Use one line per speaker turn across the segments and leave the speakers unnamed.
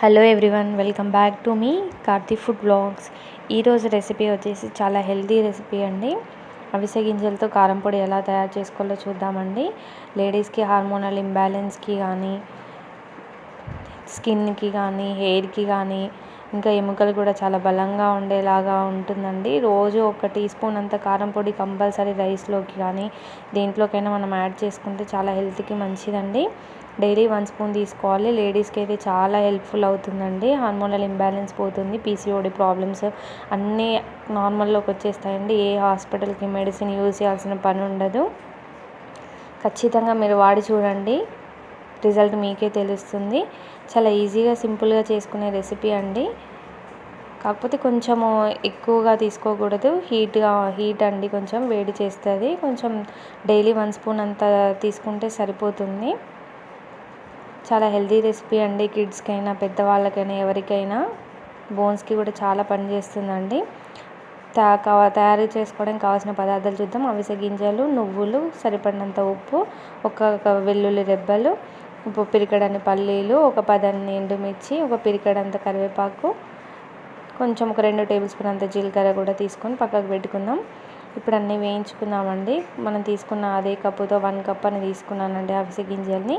Hello everyone welcome back to me Karthi food blogs ఈరోజు recipe వచ్చేసి చాలా హెల్తీ రెసిపీ అండి. అవిసె గింజలతో కారం పొడి ఎలా తయారు చేసుకోవాలో చూద్దామండి. లేడీస్కి హార్మోనల్ ఇంబ్యాలెన్స్కి కానీ స్కిన్కి కానీ హెయిర్కి కానీ ఇంకా ఎముకలు కూడా చాలా బలంగా ఉండేలాగా ఉంటుందండి. రోజు ఒక టీ స్పూన్ అంత కారం పొడి కంపల్సరీ రైస్లోకి కానీ దేంట్లోకైనా మనం యాడ్ చేసుకుంటే చాలా హెల్త్కి మంచిదండి. డైలీ వన్ స్పూన్ తీసుకోవాలి. లేడీస్కి అయితే చాలా హెల్ప్ఫుల్ అవుతుందండి. హార్మోనల్ ఇంబ్యాలెన్స్ పోతుంది. పీసీఓడి ప్రాబ్లమ్స్ అన్నీ నార్మల్లోకి వచ్చేస్తాయండి. ఏ హాస్పిటల్కి మెడిసిన్ యూజ్ చేయాల్సిన పని ఉండదు. ఖచ్చితంగా మీరు వాడి చూడండి. రిజల్ట్ మీకే తెలుస్తుంది. చాలా ఈజీగా సింపుల్గా చేసుకునే రెసిపీ అండి. కాకపోతే కొంచెము ఎక్కువగా తీసుకోకూడదు. హీట్గా హీట్ అండి కొంచెం వేడి చేస్తుంది. కొంచెం డైలీ వన్ స్పూన్ అంత తీసుకుంటే సరిపోతుంది. చాలా హెల్తీ రెసిపీ అండి కిడ్స్కైనా పెద్దవాళ్ళకైనా ఎవరికైనా. బోన్స్కి కూడా చాలా పనిచేస్తుందండి తయారు చేసుకోవడానికి కావాల్సిన పదార్థాలు చూద్దాం. అవిసె గింజలు నువ్వులు సరిపడినంత ఉప్పు ఒక వెల్లుల్లి రెబ్బలు పిరికడని పల్లీలు ఒక పదన్ని ఎండుమిర్చి ఒక పిరికడంత కరివేపాకు కొంచెం ఒక రెండు టేబుల్ స్పూన్ అంత జీలకర్ర కూడా తీసుకొని పక్కకు పెట్టుకుందాం. ఇప్పుడు అన్నీ వేయించుకుందామండి. మనం తీసుకున్న అదే కప్పుతో వన్ కప్ అని తీసుకున్నానండి అవిసె గింజల్ని.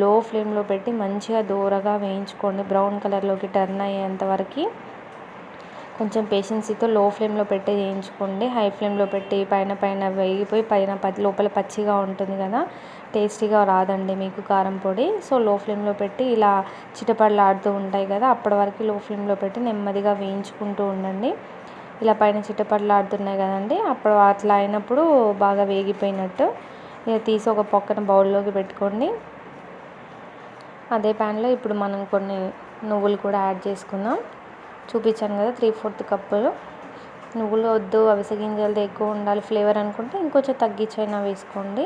లో ఫ్లేమ్లో పెట్టి మంచిగా దూరగా వేయించుకోండి. బ్రౌన్ కలర్లోకి టర్న్ అయ్యేంత వరకు కొంచెం పేషెన్సీతో లో ఫ్లేమ్లో పెట్టి వేయించుకోండి. హై ఫ్లేమ్లో పెట్టి పైన పైన వేగిపోయి పైన పచ్చి లోపల పచ్చిగా ఉంటుంది కదా టేస్టీగా రాదండి మీకు కారం పొడి. సో లో ఫ్లేమ్లో పెట్టి ఇలా చిటపడలాడుతూ ఉంటాయి కదా అప్పటి వరకు లో ఫ్లేమ్లో పెట్టి నెమ్మదిగా వేయించుకుంటూ ఉండండి. ఇలా పైన చిటపడలాడుతున్నాయి కదండి. అప్పుడు అట్లా అయినప్పుడు బాగా వేగిపోయినట్టు ఇక తీసి ఒక పక్కన బౌల్లోకి పెట్టుకోండి. అదే ప్యాన్లో ఇప్పుడు మనం కొన్ని నువ్వులు కూడా యాడ్ చేసుకుందాం. చూపించాను కదా త్రీ ఫోర్త్ కప్పులు. నువ్వులు వద్దు అవిసె గింజలది ఎక్కువ ఉండాలి ఫ్లేవర్ అనుకుంటే ఇంకొంచెం తగ్గించైనా వేసుకోండి.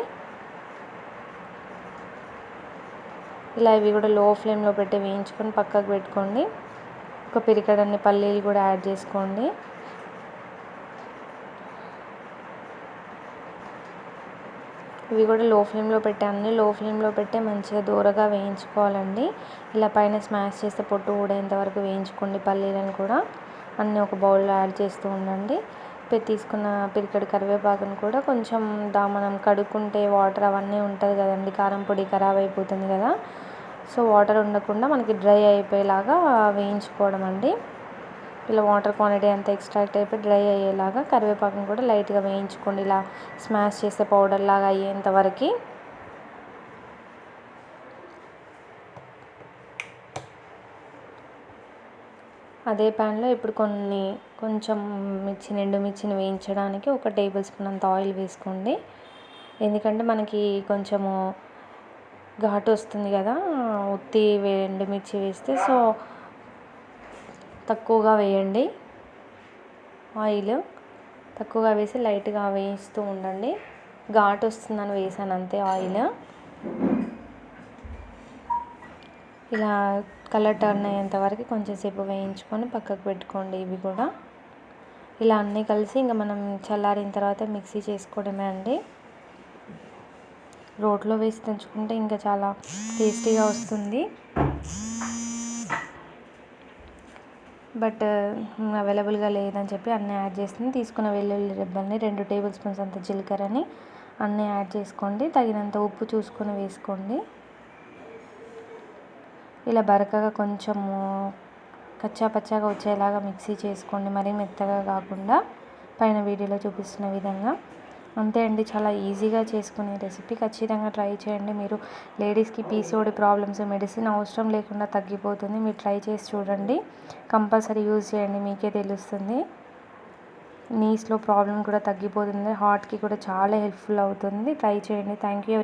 ఇలా ఇవి కూడా లో ఫ్లేమ్లో పెట్టి వేయించుకొని పక్కకు పెట్టుకోండి. ఒక పిరికడన్ని పల్లీలు కూడా యాడ్ చేసుకోండి. ఇవి కూడా లో ఫ్లేమ్లో పెట్టే అన్నీ లో ఫ్లేమ్లో పెట్టే మంచిగా దూరగా వేయించుకోవాలండి. ఇలా పైన స్మాష్ చేస్తే పొట్టు ఊడేంత వరకు వేయించుకోండి పల్లీలను కూడా. అన్నీ ఒక బౌల్లో యాడ్ చేస్తూ ఉండండి. తీసుకున్న పిరికడి కరివేపాకును కూడా కొంచెం దా మనం కడుక్కుంటే వాటర్ అవన్నీ ఉంటుంది కదండి. కారం పొడి ఖరాబ్ అయిపోతుంది కదా. సో వాటర్ ఉండకుండా మనకి డ్రై అయిపోయేలాగా వేయించుకోవడం అండి ఇలా వాటర్ క్వాంటిటీ అంతా ఎక్స్ట్రాక్ట్ అయిపోయి డ్రై అయ్యేలాగా కరివేపాకును కూడా లైట్గా వేయించుకోండి. ఇలా స్మాష్ చేసే పౌడర్ లాగా అయ్యేంత వరకు. అదే ప్యాన్లో ఇప్పుడు కొన్ని కొంచెం మిర్చి నిండు మిర్చిని వేయించడానికి ఒక టేబుల్ స్పూన్ అంత ఆయిల్ వేసుకోండి. ఎందుకంటే మనకి కొంచెము ఘాటు వస్తుంది కదా ఉత్తి ఎండుమిర్చి వేస్తే సో తక్కువగా వేయండి. ఆయిల్ తక్కువగా వేసి లైట్గా వేయిస్తూ ఉండండి. ఘాటు వస్తుందని వేసాను అంతే ఆయిల్. ఇలా కలర్ టర్న్ అయ్యేంత వరకు కొంచెం సేపు వేయించుకొని పక్కకు పెట్టుకోండి ఇవి కూడా. ఇలా అన్నీ కలిసి ఇంకా మనం చల్లారిన తర్వాత మిక్సీ చేసుకోవడమే అండి. రోట్లో వేసి తెంచుకుంటే ఇంకా చాలా టేస్టీగా వస్తుంది. బట్ అవైలబుల్గా లేదని చెప్పి అన్నీ యాడ్ చేస్తుంది తీసుకున్న వెల్లుల్లి రెబ్బల్ని రెండు టేబుల్ స్పూన్స్ అంత జీలకర్రని అన్నీ యాడ్ చేసుకోండి. తగినంత ఉప్పు చూసుకొని వేసుకోండి. ఇలా బరకగా కొంచెము కచ్చా పచ్చాగా వచ్చేలాగా మిక్సీ చేసుకోండి. మరీ మెత్తగా కాకుండా పైన వీడియోలో చూపిస్తున్న విధంగా. అంతే అండి చాలా ఈజీగా చేసుకునే రెసిపీ. ఖచ్చితంగా ట్రై చేయండి. మీరు లేడీస్కి పీసీఓడి ప్రాబ్లమ్స్ మెడిసిన్ అవసరం లేకుండా తగ్గిపోతుంది. మీరు ట్రై చేసి చూడండి. కంపల్సరీ యూజ్ చేయండి. మీకే తెలుస్తుంది. నీస్లో ప్రాబ్లం కూడా తగ్గిపోతుంది. హార్ట్కి కూడా చాలా హెల్ప్ఫుల్ అవుతుంది. ట్రై చేయండి. Thank you